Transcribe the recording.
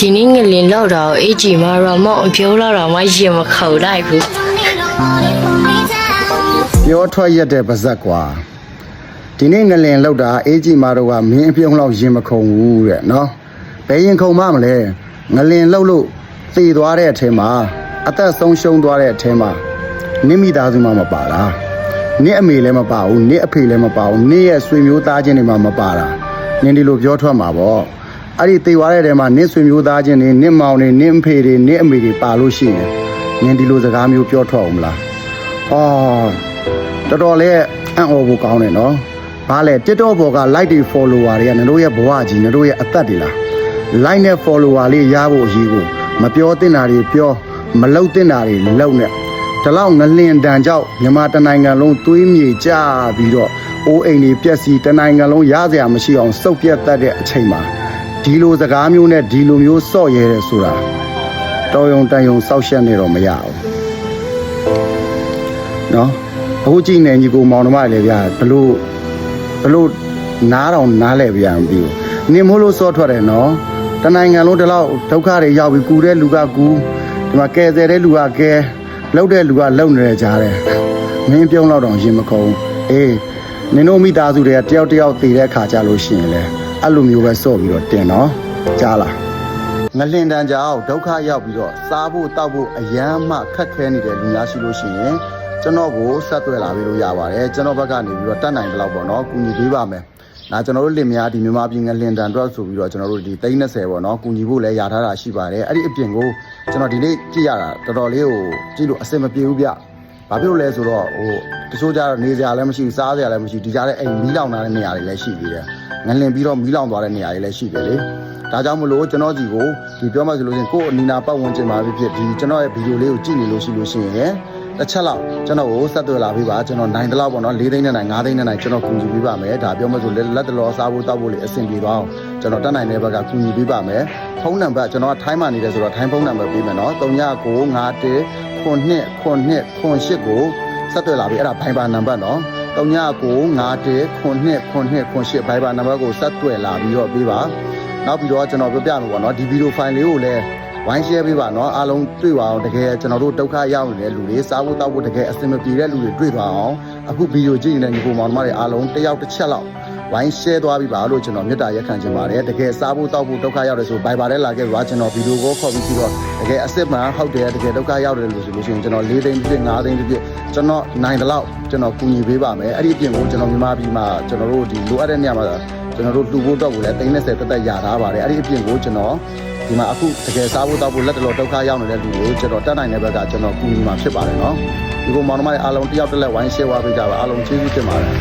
ဒီနေ့ငလင်လောက်တာကိုအေးကြီးမရမောင်ပြောလာတာမှရင်မခုန်လိုက်ဘူးပြောထွက်ရက်တဲ့ပါဇက်ကွာဒီနေ့ငလင်လောက်တာအေးကြီးမာတို့ကမင်းအပြုံးလောက်ရင်မခုံဘူးတဲ့နော်ဘယ်ရင်ခုံမမလဲငလင်လောက်လို့သေသွားတဲ့အထဲမှာအသက်ဆုံးရှုံးသွားတဲ့အထဲမှာနင့်မိသားစုမှမပါလားနင့်အမေလည်းမပါဘူးနင့်အဖေလည်းမပါဘူးနင့်ရဲ့ဆွေမျိုးသားချင်းတွေမှမပါတာနင်ဒီလိုပြောထွက်မှာပေါ့ အဲ့ဒီသေသွားတဲ့ထဲမှာနင့်ဆွေမျိုးသားချင်းတွေနင့်မောင်တွေနင့်အဖေတွေနင့်အမေတွေပါလို့ရှိရင်နင်ဒီလိုစကားမျိုးပြောထွက်အောင်မလားအော်တော်တော်လေးအံ့ဩဖို့ကောင်းတယ်နော်။ဘာလဲ TikTok ပေါ်က like တွေ follower တွေကနင်တို့ရဲ့ဘဝကြီးနင်တို့ရဲ့အသက်တွေလား။ like နဲ့ follower လေးရဖို့အရေးကိုမပြောသင့်တာတွေပြောမလုပ်သင့်တာတွေလုပ်နဲ့။ဒီလောက်ငလင်တန်ကြောက်မြန်မာတနိုင်ငံလုံးသွေးမြေကျပြီးတော့အိုးအိမ်တွေပျက်စီးတနိုင်ငံလုံးရစရာမရှိအောင်စုပ်ပြတ်တတ်တဲ့အချိန်မှာ ဒီလိုစကားမျိုးနဲ့ဒီလိုမျိုးစော့ရဲတယ်ဆိုတာတော်ယုံတန်ယုံစောက်ရှက်နေတော့မရဘူး။နော်အခုကြည့်နေညီကိုမောင်နှမတွေလည်းဗျာဘလို့ဘလို့နားတော်နားလဲဗျာမသိဘူးနင်မို့လို့စောထွက်တယ်နော်တနိုင်ငံလုံးဒီလောက်ဒုက္ခတွေရောက်ပြီးကူတဲ့လူကကူဒီမှာကယ်ဆယ်တဲ့လူကကယ်လှုပ်တဲ့လူကလှုပ်နေကြတယ်မင်းပြုံးတော့တော့ရင်မခုံအေးနင်တို့မိသားစုတွေကတယောက်တယောက်တည်တဲ့ခါကြလို့ရှိရင်လေ အဲ့လိုမျိုးပဲစော့ပြီးတော့တင်နော်ကြားလားငလင်တန်ကြောင်ဒုက္ခရောက်ပြီးတော့စားဖို့တောက်ဖို့အယမ်းမှခက်ခဲနေတဲ့လူများရှိလို့ရှိရင်ကျွန်တော်ကိုဆက်သွယ်လာပြီးလို့ရပါတယ်ကျွန်တော်ဘက်ကနေပြီးတော့တတ်နိုင်တဲ့လောက်ပေါ့နော်ကူညီပေးပါမယ်ဒါကျွန်တော်တို့လင်မယားဒီမြန်မာပြည်ငလင်တန်အတွက်ဆိုပြီးတော့ကျွန်တော်တို့ဒီ30ပေါ့နော်ကူညီဖို့လည်းရထားတာရှိပါတယ်အဲ့ဒီအပြင်ကိုကျွန်တော်ဒီနေ့ကြည့်ရတာတော်တော်လေးကိုကြည့်လို့အဆင်မပြေဘူးဗျ ဘာဖြစ်လို့လဲဆိုတော့ဟိုတချို့ကြတော့နေစရာလည်းမရှိစားစရာလည်းမရှိဒီကြားထဲအိမ်မီးလောင်နေတဲ့နေရာတွေလည်းရှိသေးတယ်ငလင်ပြီးတော့မီးလောင်သွားတဲ့နေရာတွေလည်းရှိတယ်လေဒါကြောင့်မလို့ကျွန်တော်စီကိုဒီပြောမှဆိုလို့ရှိရင်ကိုယ့်အနီနာပတ်ဝန်းကျင်မှာဖြစ်ဖြစ်ဒီကျွန်တော်ရဲ့ဗီဒီယိုလေးကိုကြည့်နေလို့ရှိလို့ရှိရင်တစ်ချက်လောက်ကျွန်တော်ကိုဆက်သွယ်လာပေးပါကျွန်တော်နိုင်တလောက်ပေါ့နော်၄သိန်းနဲ့နိုင်၅သိန်းနဲ့နိုင်ကျွန်တော်ကူညီပေးပါမယ်ဒါပြောမှဆိုလက်လက်တလောစားဖို့တောက်ဖို့လေးအဆင်ပြေသွားအောင်ကျွန်တော်တက်နိုင်တဲ့ဘက်ကကူညီပေးပါမယ်ဖုန်းနံပါတ်ကျွန်တော်ကထိုင်းမှာနေတယ်ဆိုတော့ထိုင်းဖုန်းနံပါတ်ပေးမယ်နော်3995 ခုနှစ်ခုနှစ်ခုနှစ်ကိုဆက်သွယ်လာပေးအဲ့ဒါဘိုင်ဘာနံပါတ်နော်3995ခုနှစ်ခုနှစ်ခုနှစ်ဘိုင်ဘာနံပါတ်ကိုဆက်သွယ်လာပြီးတော့ပေးပါနောက်ပြီးတော့ကျွန်တော်ပြောပြမှာပေါ့နော်ဒီဗီဒီယိုဖိုင်လေးကိုလည်းဝိုင်း share ပေးပါနော်အားလုံးတွေ့ပါအောင်တကယ်ကျွန်တော်တို့ဒုက္ခရောက်နေတဲ့လူတွေစားဖို့တောက်ဖို့တကယ်အဆင်မပြေတဲ့လူတွေတွေ့သွားအောင်အခုဗီဒီယိုကြည့်နေတဲ့ညီကိုမောင်နှမတွေအားလုံးတစ်ယောက်တစ်ချက်လောက် ဝိုင်း share သွားပြီးပါလို့ကျွန်တော်မေတ္တာရက်ခံချင်ပါတယ်တကယ်စားဖို့တောက်ဖို့ဒုက္ခရောက်တယ်ဆိုဘိုင်ပါထဲလာခဲ့ပါကျွန်တော်ဗီဒီယိုကိုခေါ်ပြီးပြီးတော့တကယ်အစ်စ်မှန်ဟုတ်တယ်တကယ်ဒုက္ခရောက်တယ်လို့ဆိုလို့ရှိရင်ကျွန်တော်၄သိန်းဖြစ်၅သိန်းဖြစ်ကျွန်တော်နိုင်တဲ့လောက်ကျွန်တော်ကူညီပေးပါမယ်အဲ့ဒီအပြင်ကိုကျွန်တော်မြန်မာပြည်မှာကျွန်တော်တို့ဒီလိုအပ်တဲ့နေရာမှာကျွန်တော်တို့လူဖို့တော့ကိုလည်း30တက်တက်ရထားပါတယ်အဲ့ဒီအပြင်ကိုကျွန်တော်ဒီမှာအခုတကယ်စားဖို့တောက်ဖို့လက်တလောဒုက္ခရောက်နေတဲ့လူတွေကိုကျွန်တော်တက်နိုင်တဲ့ဘက်ကကျွန်တော်ကူညီမှာဖြစ်ပါတယ်နော်ဒီကိုမောင်နှမတွေအားလုံးတယောက်တစ်လက်ဝိုင်းရှယ်ဝပေးကြပါအားလုံးကျေးဇူးတင်ပါတယ်